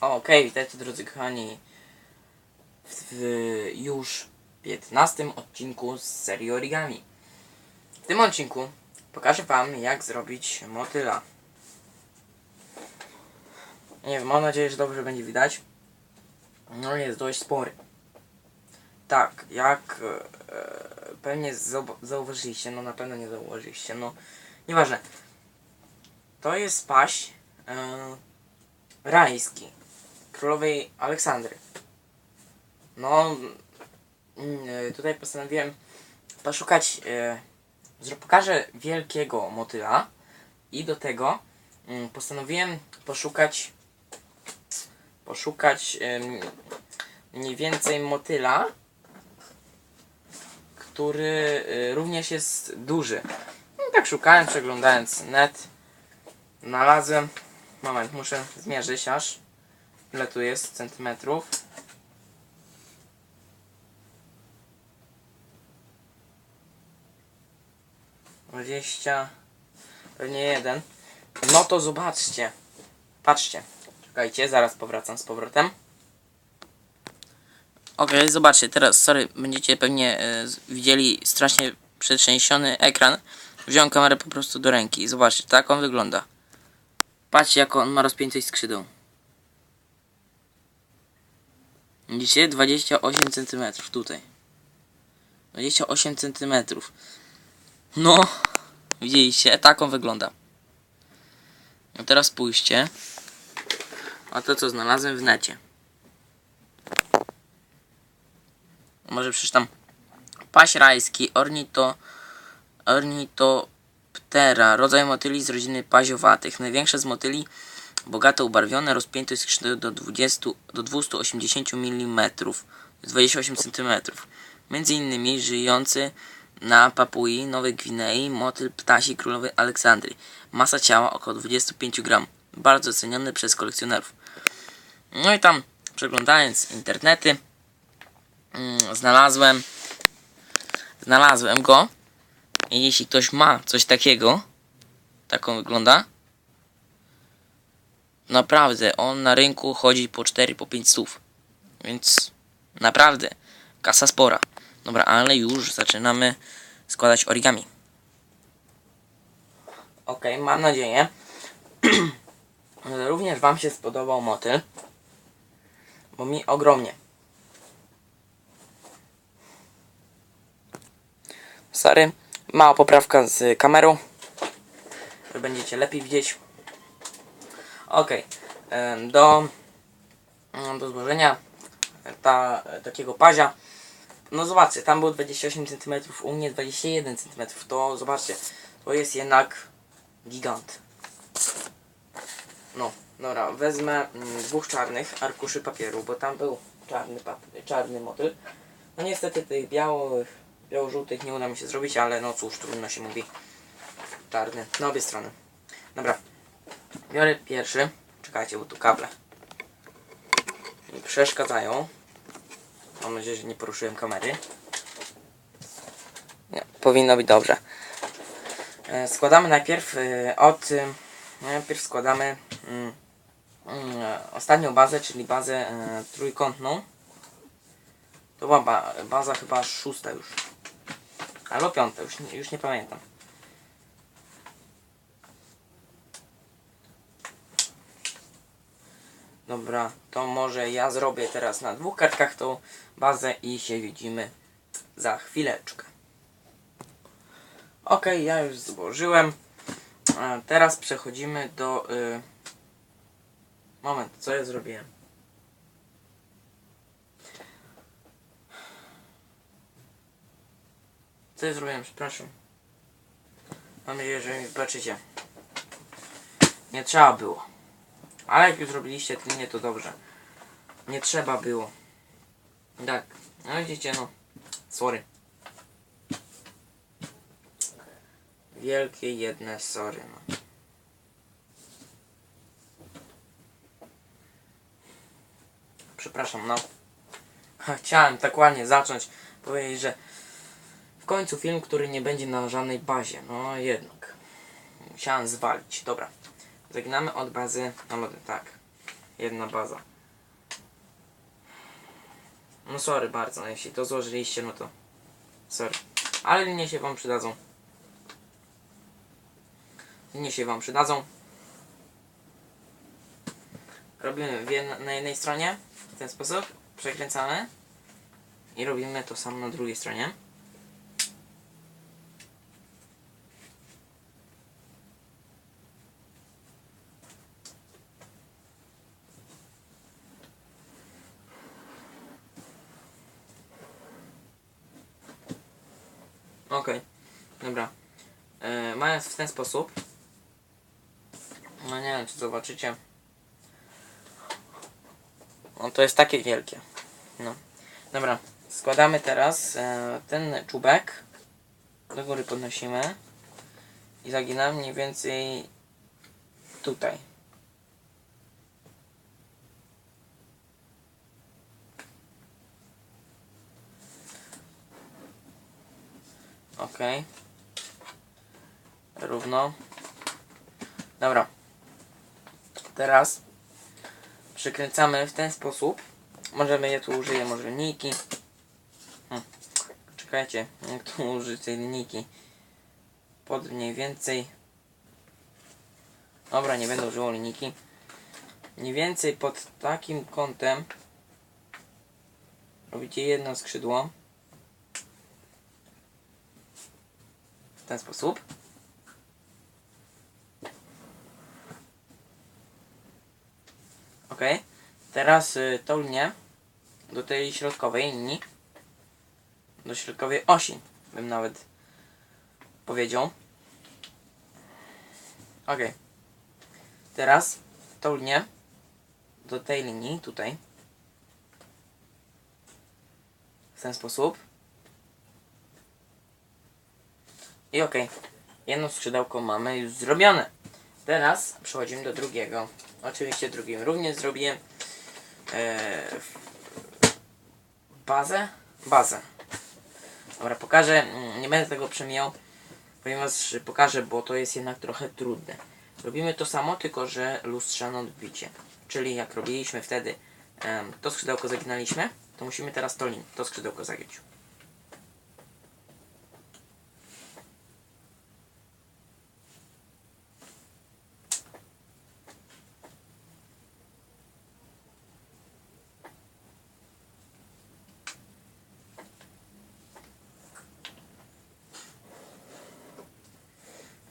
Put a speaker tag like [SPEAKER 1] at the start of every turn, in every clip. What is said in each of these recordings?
[SPEAKER 1] Okej, witajcie drodzy kochani w, już 15 odcinku z serii origami. W tym odcinku pokażę wam jak zrobić motyla. Nie wiem, mam nadzieję, że dobrze będzie widać. No jest dość spory. Tak, jak e, pewnie zau- zauważyliście, no na pewno nie zauważyliście, no nieważne. To jest paść e, rajski królowej Aleksandry. No, mm, e, tutaj postanowiłem poszukać, e, zro- pokażę wielkiego motyla i do tego mm, postanowiłem poszukać, poszukać em, mniej więcej motyla, który e, również jest duży. No, tak szukałem, przeglądając net, znalazłem, moment, muszę zmierzyć aż ile tu jest centymetrów. Dwadzieścia, pewnie jeden. No to zobaczcie. Patrzcie. Czekajcie, zaraz powracam z powrotem. Okej, zobaczcie, teraz, sorry, będziecie pewnie e, widzieli strasznie przetrzęsiony ekran. Wziąłem kamerę po prostu do ręki. Zobaczcie, tak on wygląda. Patrzcie, jak on ma rozpiętość skrzydeł. Widzicie? 28 cm tutaj. 28 cm. No, widzieliście? Tak on wygląda. A teraz spójrzcie. A to co znalazłem w necie. Może przeczytam. Paś rajski, ornito, ornitoptera, rodzaj motyli z rodziny paziowatych. Największe z motyli bogato ubarwione, rozpiętość skrzydeł do 20 do 280 mm, 28 cm. Między innymi żyjący na Papui Nowej Gwinei motyl ptasi królowej Aleksandrii. Masa ciała około 25 gram. Bardzo ceniony przez kolekcjonerów. No i tam przeglądając internety mm, znalazłem znalazłem go i jeśli ktoś ma coś takiego tak on wygląda Naprawdę, on na rynku chodzi po 4, po 5 stów. Więc naprawdę, kasa spora. Dobra, ale już zaczynamy składać origami. Ok, mam nadzieję, że również Wam się spodobał motyl. Bo mi ogromnie. Sorry, mała poprawka z kamerą. Że będziecie lepiej widzieć. Ok, do, em, do złożenia ta, takiego pazia. No zobaczcie, tam było 28 cm, u mnie 21 cm. To zobaczcie, to jest jednak gigant. No, dobra, wezmę mm, dwóch czarnych arkuszy papieru, bo tam był czarny, pap- czarny motyl. No niestety tych białych, biało-żółtych nie uda mi się zrobić, ale no cóż, trudno się mówi. Czarny, na obie strony. Dobra, Biorę pierwszy. Czekajcie, bo tu kable mi przeszkadzają. Mam nadzieję, że nie poruszyłem kamery. Nie, powinno być dobrze. E, składamy najpierw e, od... E, najpierw składamy mm, mm, ostatnią bazę, czyli bazę trójkątną. To była ba baza chyba szósta już. Albo piąta, już, już nie pamiętam. Dobra, to może ja zrobię teraz na dwóch kartkach tą bazę i się widzimy za chwileczkę. Ok, ja już złożyłem. Teraz przechodzimy do... Y... Moment, co ja zrobiłem? Co ja zrobiłem? Przepraszam. Mam nadzieję, że mi wybaczycie. Nie trzeba było. Ale jak już zrobiliście nie to dobrze. Nie trzeba było. Tak. No widzicie, no. Sorry. Wielkie jedne sorry, no. Przepraszam, no. Chciałem tak ładnie zacząć. Powiedzieć, że w końcu film, który nie będzie na żadnej bazie. No jednak. Musiałem zwalić. Dobra. Zaginamy od bazy. Może tak. jedna baza. No sorry bardzo, no jeśli to złożyliście, no to sorry. Ale linie się wam przydadzą. Linie się wam przydadzą. Robimy jedna, na jednej stronie w ten sposób, przekręcamy i robimy to samo na drugiej stronie. Okej, dobra. E, mając w ten sposób, no nie wiem czy zobaczycie, no to jest takie wielkie. No. Dobra, składamy teraz e, ten czubek, do góry podnosimy i zaginamy mniej więcej tutaj. Ok. Równo. Dobra. Teraz przykręcamy w ten sposób. Możemy je tu użyję, może linijki. Hm. Czekajcie, jak tu użyć tej linijki. Pod mniej więcej. Dobra, nie będę używał linijki. Mniej więcej pod takim kątem robicie jedno skrzydło. W ten sposób. Ok. Teraz y, tą linię do tej środkowej linii, do środkowej osi, bym nawet powiedział. Ok. Teraz tą linię do tej linii, tutaj, w ten sposób. I ok. Jedno skrzydełko mamy już zrobione. Teraz przechodzimy do drugiego. Oczywiście drugim również zrobię e, bazę. Bazę. Dobra, pokażę. mm, Nie będę tego przemijał, ponieważ pokażę, bo to jest jednak trochę trudne. Robimy to samo, tylko że lustrzane odbicie. Czyli jak robiliśmy wtedy em, to skrzydełko zaginaliśmy, to musimy teraz to, to skrzydełko zagiąć.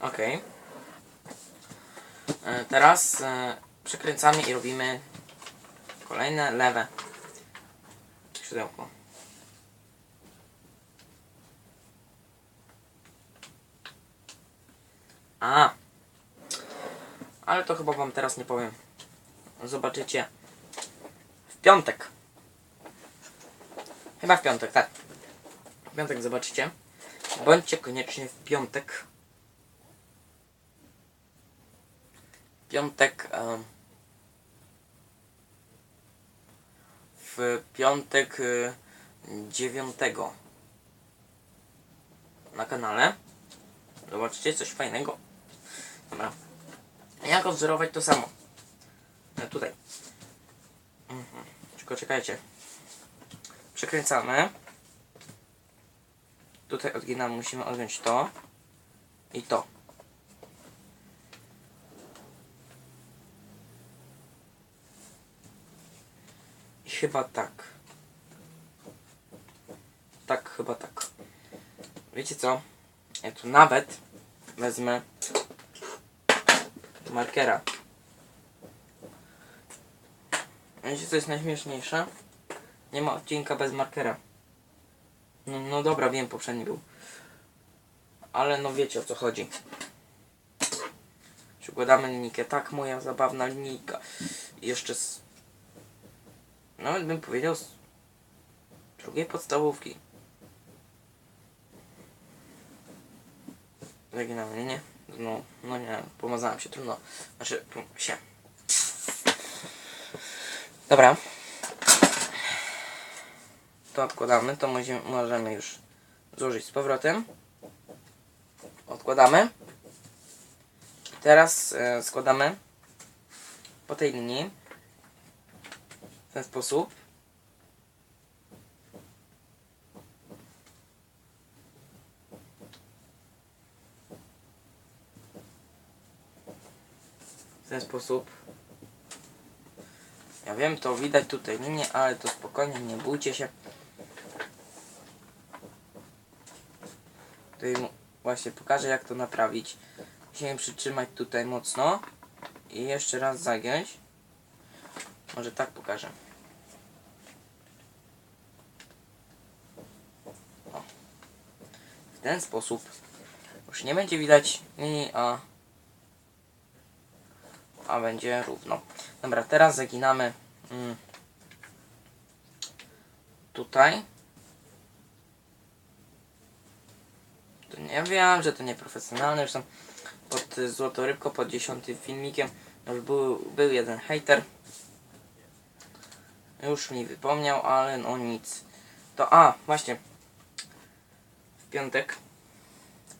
[SPEAKER 1] Ok. E, Teraz e, przekręcamy i robimy kolejne lewe skrzydełko. A, ale to chyba wam teraz nie powiem. Zobaczycie w piątek. Chyba w piątek, tak. W piątek zobaczycie. Bądźcie koniecznie w piątek. Piątek em, w piątek y, dziewiątego na kanale. Zobaczycie coś fajnego. Dobra. Jak odwzorować to samo? E, tutaj. Mhm. tylko czekajcie. Przekręcamy. Tutaj odginamy musimy odjąć to i to chyba tak. Tak, chyba tak. Wiecie co? Ja tu nawet wezmę markera. Wiecie co jest najśmieszniejsze? Nie ma odcinka bez markera. No, no dobra, wiem, poprzedni był. Ale no wiecie o co chodzi. Przykładamy linijkę. Tak, moja zabawna linijka. Jeszcze z nawet bym powiedział z drugiej podstawówki. Zaginamy, nie? No, no nie, pomazałem się, trudno. Znaczy, się. Dobra. To odkładamy, to możemy, możemy już złożyć z powrotem. Odkładamy. Teraz e, składamy po tej linii ten sposób. W ten sposób. Ja wiem, to widać tutaj linię, ale to spokojnie, nie bójcie się. Tutaj właśnie pokażę jak to naprawić. Musimy przytrzymać tutaj mocno i jeszcze raz zagiąć. Może tak pokażę. O. W ten sposób już nie będzie widać linii, a, a będzie równo. Dobra, teraz zaginamy mm, tutaj. To nie wiem, że to nieprofesjonalne. Zresztą pod y, Złotorybką, pod dziesiątym filmikiem już był, był jeden hater. Już mi wypomniał, ale no nic. To a, właśnie. Piątek.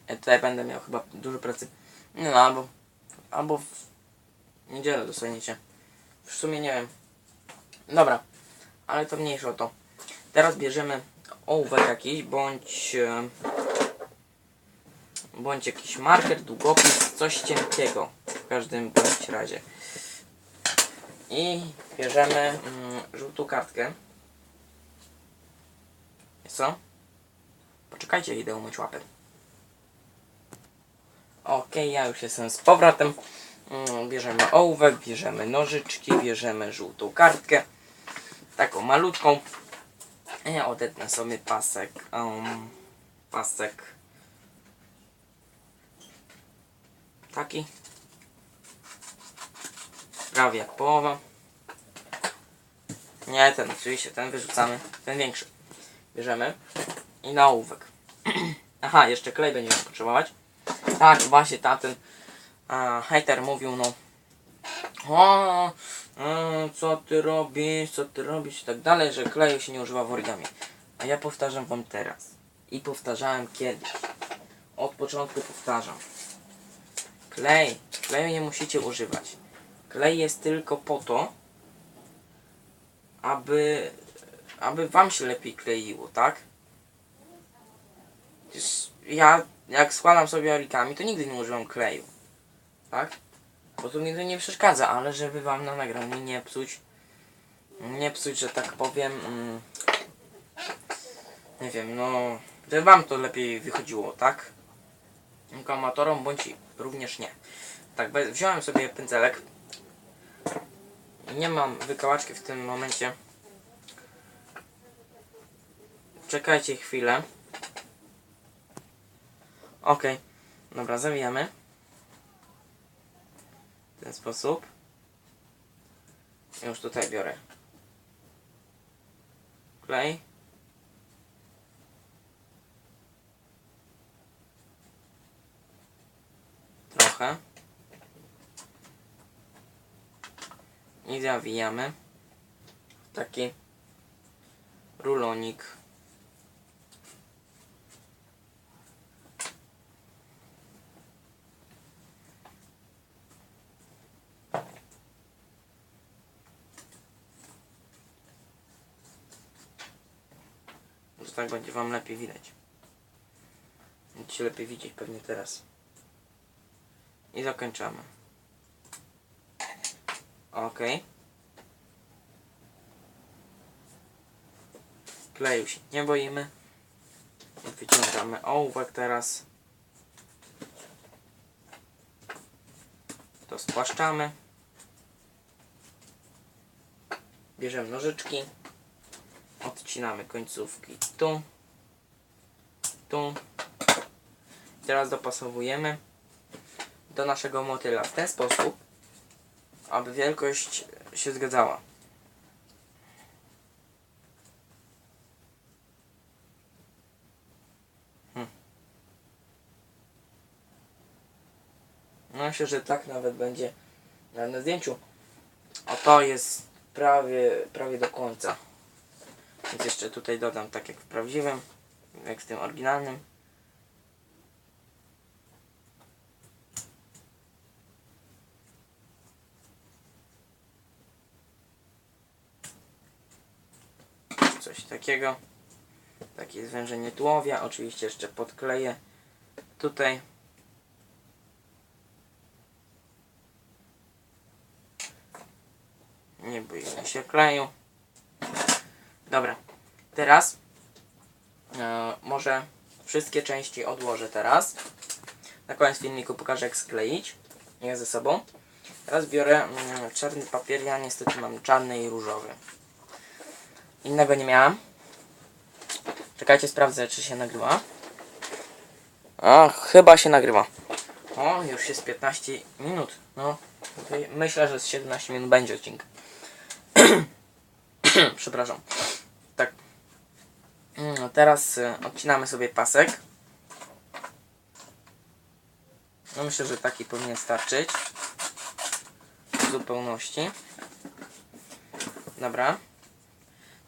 [SPEAKER 1] Ja tutaj będę miał chyba dużo pracy. No albo. Albo w niedzielę dostaniecie. W sumie nie wiem. Dobra. Ale to mniejsze o to. Teraz bierzemy ołówek jakiś, bądź... E, bądź jakiś marker, długopis, coś cienkiego. W każdym bądź razie. I bierzemy mm, żółtą kartkę. Co? Poczekajcie, idę umyć łapy. Okej, ja już jestem z powrotem. Mm, Bierzemy ołówek, bierzemy nożyczki, bierzemy żółtą kartkę. Taką malutką. Ja odetnę sobie pasek. Um, pasek. Taki. Prawie jak połowa. Nie, ten oczywiście, ten wyrzucamy. Ten większy. Bierzemy. I na ołówek. Aha, jeszcze klej będziemy potrzebować. Tak, właśnie tamten a, hater mówił, no o, co ty robisz, co ty robisz i tak dalej, że kleju się nie używa w origami. A ja powtarzam wam teraz. I powtarzałem kiedyś. Od początku powtarzam. Klej. Kleju nie musicie używać. Klej jest tylko po to, aby, aby wam się lepiej kleiło, tak? Przecież ja, jak składam sobie origami, to nigdy nie używam kleju. Tak? Bo to mi to nie przeszkadza, ale żeby wam na nagraniu nie psuć, nie psuć, że tak powiem, mm, nie wiem, no, żeby wam to lepiej wychodziło, tak? Tylko amatorom, bądź również nie. Tak, wziąłem sobie pędzelek. Nie mam wykałaczki w tym momencie. Czekajcie chwilę. Okej, dobra, zawijamy w ten sposób. Już tutaj biorę klej. Trochę. I zawijamy taki rulonik. Tak będzie Wam lepiej widać. Będziecie lepiej widzieć pewnie teraz. I zakończamy. Ok. Kleju się nie boimy. Wyciągamy ołówek teraz. To spłaszczamy. Bierzemy nożyczki. Odcinamy końcówki tu. Tu. Teraz dopasowujemy do naszego motyla w ten sposób, aby wielkość się zgadzała. Hmm. No myślę, że tak nawet będzie na zdjęciu. A to jest prawie, prawie do końca. Więc jeszcze tutaj dodam tak jak w prawdziwym, jak z tym oryginalnym. coś takiego. Takie zwężenie tułowia. Oczywiście jeszcze podkleję tutaj. Nie boimy się kleju. Dobra. Teraz e, może wszystkie części odłożę teraz. Na koniec filmiku pokażę jak skleić je ze sobą. Teraz biorę mm, czarny papier. Ja niestety mam czarny i różowy. Innego nie miałam. Czekajcie, sprawdzę czy się nagrywa. A, chyba się nagrywa. O, już jest 15 minut. No, myślę, że z 17 minut będzie odcinek. Przepraszam. Mm, Teraz y, odcinamy sobie pasek. No myślę, że taki powinien starczyć. W zupełności. Dobra.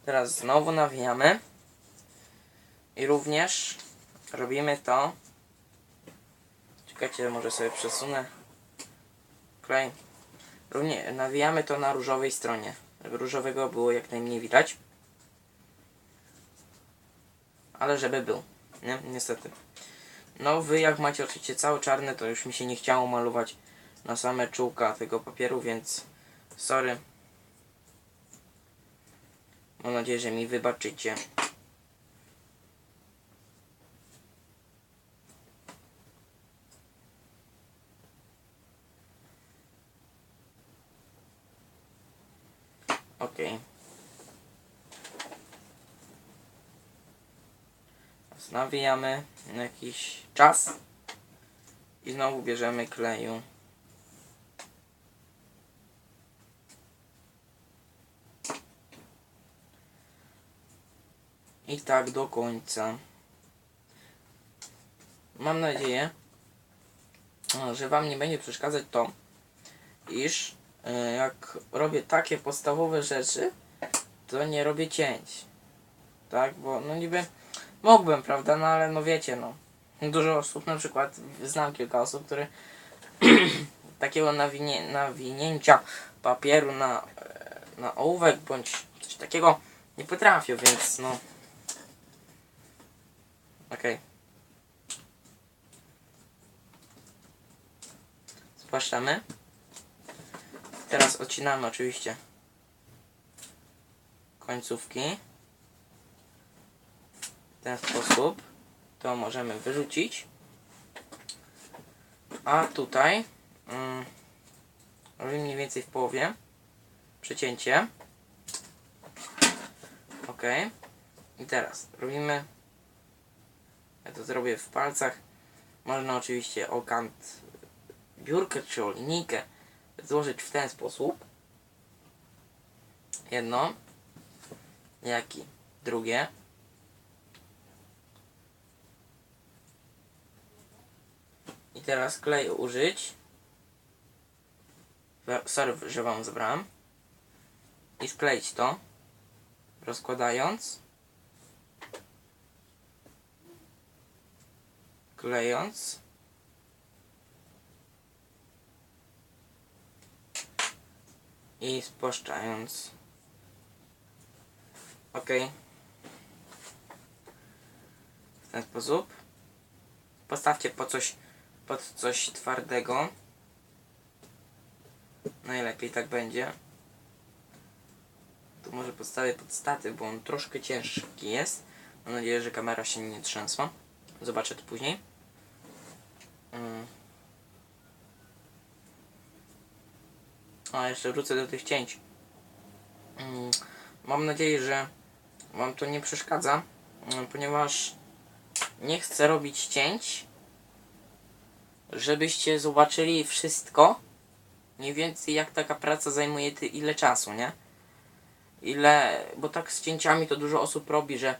[SPEAKER 1] Teraz znowu nawijamy. I również robimy to. Czekajcie, może sobie przesunę klej. Równie nawijamy to na różowej stronie. Żeby różowego było jak najmniej widać. Ale żeby był. Nie? Niestety. No wy jak macie oczywiście cały czarny, to już mi się nie chciało malować na same czółka tego papieru, więc sorry. Mam nadzieję, że mi wybaczycie. Okej. Teraz Nawijamy na jakiś czas i znowu bierzemy kleju. I tak do końca. Mam nadzieję, że Wam nie będzie przeszkadzać to, iż e, jak robię takie podstawowe rzeczy, to nie robię cięć. Tak, bo no niby mógłbym, prawda, no ale no wiecie, no. Dużo osób, na przykład znam kilka osób, które takiego nawinie, nawinięcia papieru na, e, na ołówek bądź coś takiego nie potrafią, więc no. Okej. Spłaszczamy. Teraz odcinamy oczywiście końcówki. W ten sposób to możemy wyrzucić. A tutaj mm, robimy mniej więcej w połowie przecięcie. Ok. I teraz robimy. Ja to zrobię w palcach. Można oczywiście o kant biurkę czy o linijkę złożyć w ten sposób. Jedno. Jak i drugie. I teraz klej użyć. Sorry, że wam zabrałem. I skleić to. Rozkładając. Klejąc. I spłaszczając. Ok. W ten sposób. Postawcie po coś, pod coś twardego. Najlepiej tak będzie. Tu może podstawię pod statyw, bo on troszkę ciężki jest. Mam nadzieję, że kamera się nie trzęsła. Zobaczę to później. Mm. A jeszcze wrócę do tych cięć. Mm, Mam nadzieję, że Wam to nie przeszkadza, mm, ponieważ nie chcę robić cięć, żebyście zobaczyli wszystko, mniej więcej jak taka praca zajmuje ty, ile czasu, nie? Ile, bo tak z cięciami to dużo osób robi, że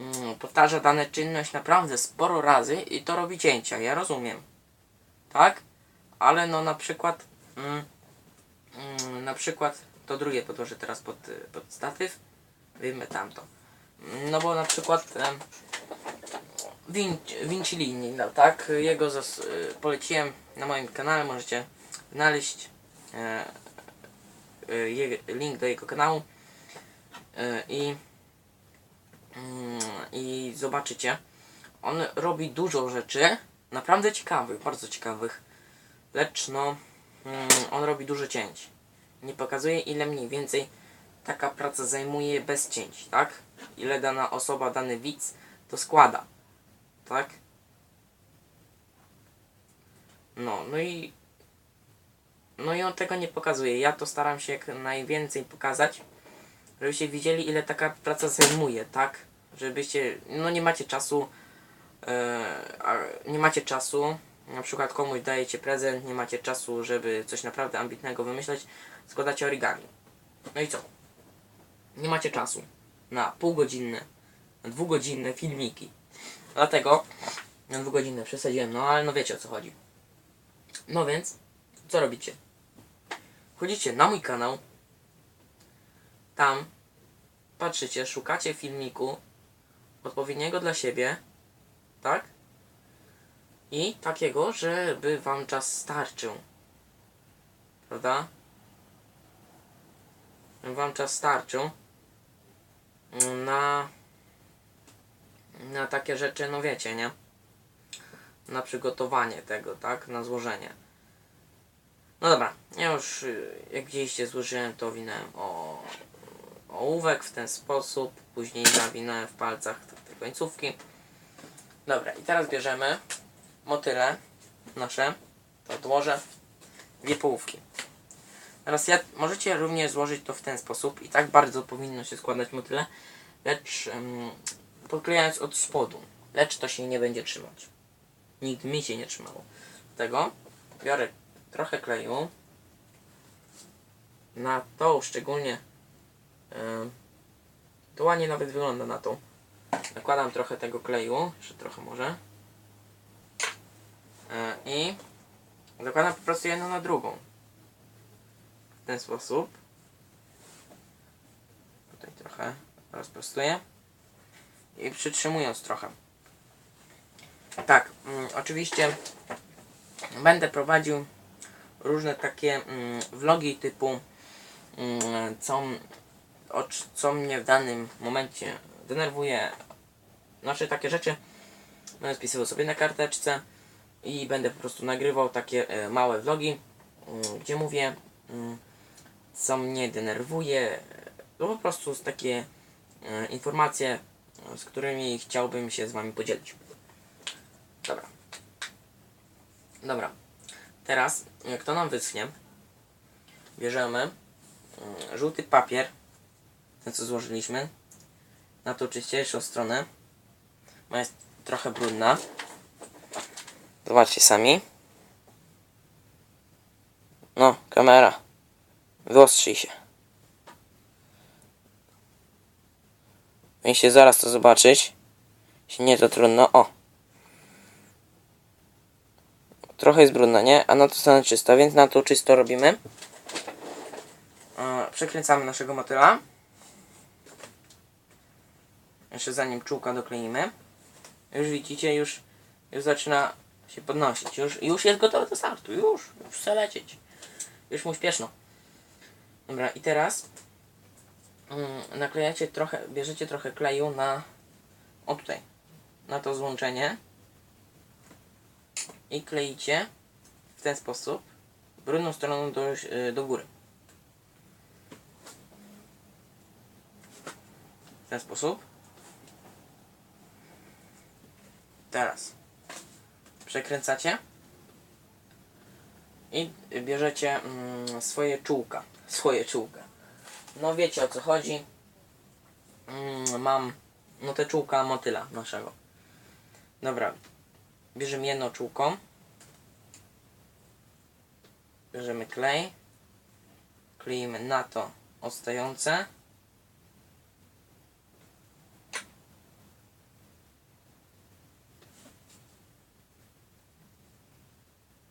[SPEAKER 1] mm, powtarza dane czynność naprawdę sporo razy i to robi cięcia, ja rozumiem. Tak? Ale no na przykład mm, mm, na przykład to drugie podłożę teraz pod, pod statyw. Wyjmę tamto. No bo na przykład Vinci, Vincilini, no, tak? Jego y, poleciłem na moim kanale, możecie znaleźć e, e, link do jego kanału. E, I Mm, I zobaczycie, on robi dużo rzeczy, naprawdę ciekawych, bardzo ciekawych. Lecz no, mm, on robi dużo cięć. Nie pokazuje ile mniej więcej taka praca zajmuje bez cięć, tak? Ile dana osoba, dany widz to składa, tak? No, no i no i on tego nie pokazuje. Ja to staram się jak najwięcej pokazać, żebyście widzieli ile taka praca zajmuje, tak? Żebyście, no nie macie czasu, a nie macie czasu, na przykład komuś dajecie prezent, nie macie czasu, żeby coś naprawdę ambitnego wymyśleć, składacie origami. No i co? Nie macie czasu na półgodzinne, na dwugodzinne filmiki. Dlatego, na dwugodzinne przesadziłem, no ale no wiecie o co chodzi. No więc, co robicie? Wchodzicie na mój kanał, tam patrzycie, szukacie filmiku odpowiedniego dla siebie, tak? I takiego, żeby wam czas starczył. Prawda? Żeby wam czas starczył na na takie rzeczy, no wiecie, nie? Na przygotowanie tego, tak? Na złożenie. No dobra, ja już jak widzieliście złożyłem to winałem o ołówek w ten sposób, później zawinąłem w palcach te końcówki. Dobra, i teraz bierzemy motyle nasze, to odłożę, dwie połówki. Teraz ja, możecie również złożyć to w ten sposób i tak bardzo powinno się składać motyle, lecz um, podklejając od spodu, lecz to się nie będzie trzymać. Nigdy mi się nie trzymało. Tego biorę trochę kleju. Na tą szczególnie yy, to ładnie nawet wygląda na tą nakładam trochę tego kleju jeszcze trochę może. Yy, i zakładam po prostu jedną na drugą. W ten sposób. Tutaj trochę rozprostuję i przytrzymując trochę tak, mm, oczywiście będę prowadził różne takie mm, vlogi typu mm, co, o, co mnie w danym momencie denerwuje. Znaczy takie rzeczy będę spisywał sobie na karteczce i będę po prostu nagrywał takie e, małe vlogi, mm, gdzie mówię mm, co mnie denerwuje. To po prostu takie e, informacje, z którymi chciałbym się z wami podzielić. Dobra. Dobra. Teraz, jak to nam wyschnie, bierzemy mm, żółty papier, ten co złożyliśmy, na tą czyściejszą stronę. Ona jest trochę brudna. Zobaczcie sami. No, kamera. Wyostrzyj się. Mieliście zaraz to zobaczyć. Jeśli nie, to trudno. O! Trochę jest brudna, nie? A na to stanę czysta, więc na to czysto robimy. Przekręcamy naszego motyla. Jeszcze zanim czółka dokleimy. Już widzicie, już, już zaczyna się podnosić. Już, już jest gotowy do startu. Już, już chce lecieć. Już mu śpieszno. Dobra, i teraz naklejacie trochę, bierzecie trochę kleju na o tutaj, na to złączenie i kleicie w ten sposób brudną stroną do, y, do góry. W ten sposób. Teraz przekręcacie i bierzecie mm, swoje czółka. Swoje czółka. No wiecie o co chodzi. Mm, mam no te czółka motyla naszego. Dobra, bierzemy jedno czółko, bierzemy klej, kleimy na to odstające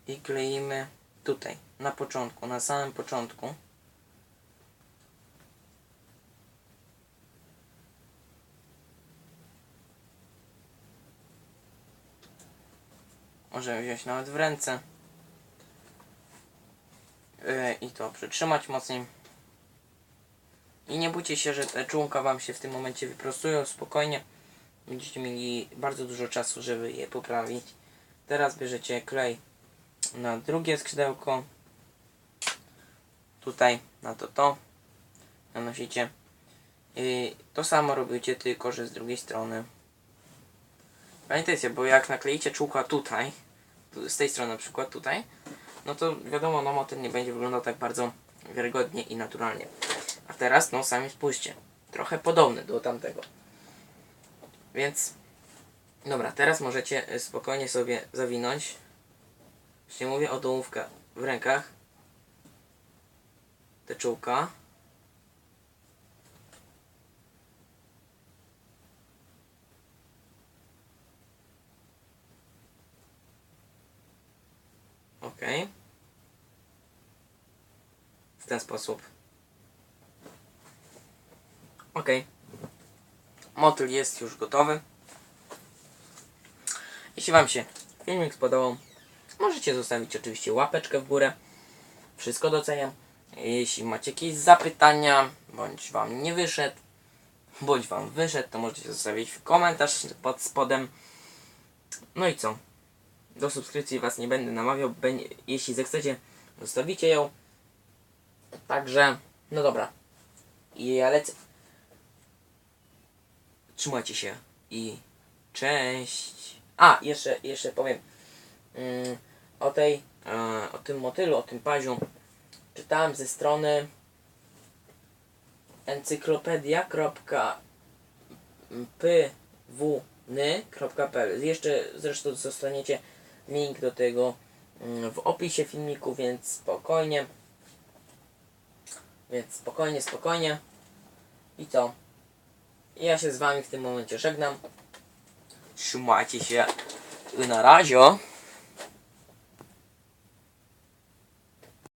[SPEAKER 1] i kleimy tutaj, na początku, na samym początku. Możemy wziąć nawet w ręce. Yy, I to przytrzymać mocniej. I nie bójcie się, że te członka wam się w tym momencie wyprostują, spokojnie. Będziecie mieli bardzo dużo czasu, żeby je poprawić. Teraz bierzecie klej na drugie skrzydełko. Tutaj na to to. Nanosicie. I to samo robicie, tylko że z drugiej strony. Pamiętajcie, bo jak nakleicie czółka tutaj, tu- z tej strony na przykład tutaj, no to wiadomo, no motyl nie będzie wyglądał tak bardzo wiarygodnie i naturalnie. A teraz, no sami spójrzcie, trochę podobny do tamtego. Więc, dobra, teraz możecie y, spokojnie sobie zawinąć. Właśnie mówię o dołówkę w rękach. Te czółka. Ok. W ten sposób. Ok. Motyl jest już gotowy. Jeśli Wam się filmik spodobał, możecie zostawić oczywiście łapeczkę w górę. Wszystko doceniam. Jeśli macie jakieś zapytania, bądź Wam nie wyszedł, bądź Wam wyszedł, to możecie zostawić komentarz pod spodem. No i co? Do subskrypcji Was nie będę namawiał. Jeśli zechcecie, zostawicie ją. Także, no dobra. I ja lecę. Trzymajcie się i cześć. A, jeszcze, jeszcze powiem mm, o tej, e, o tym motylu, o tym paziu. Czytałem ze strony encyklopedia.pwny.pl Jeszcze zresztą zostaniecie link do tego mm, w opisie filmiku, więc spokojnie. Więc spokojnie, spokojnie. I co? Ja się z wami w tym momencie żegnam. Trzymajcie się. Na razie.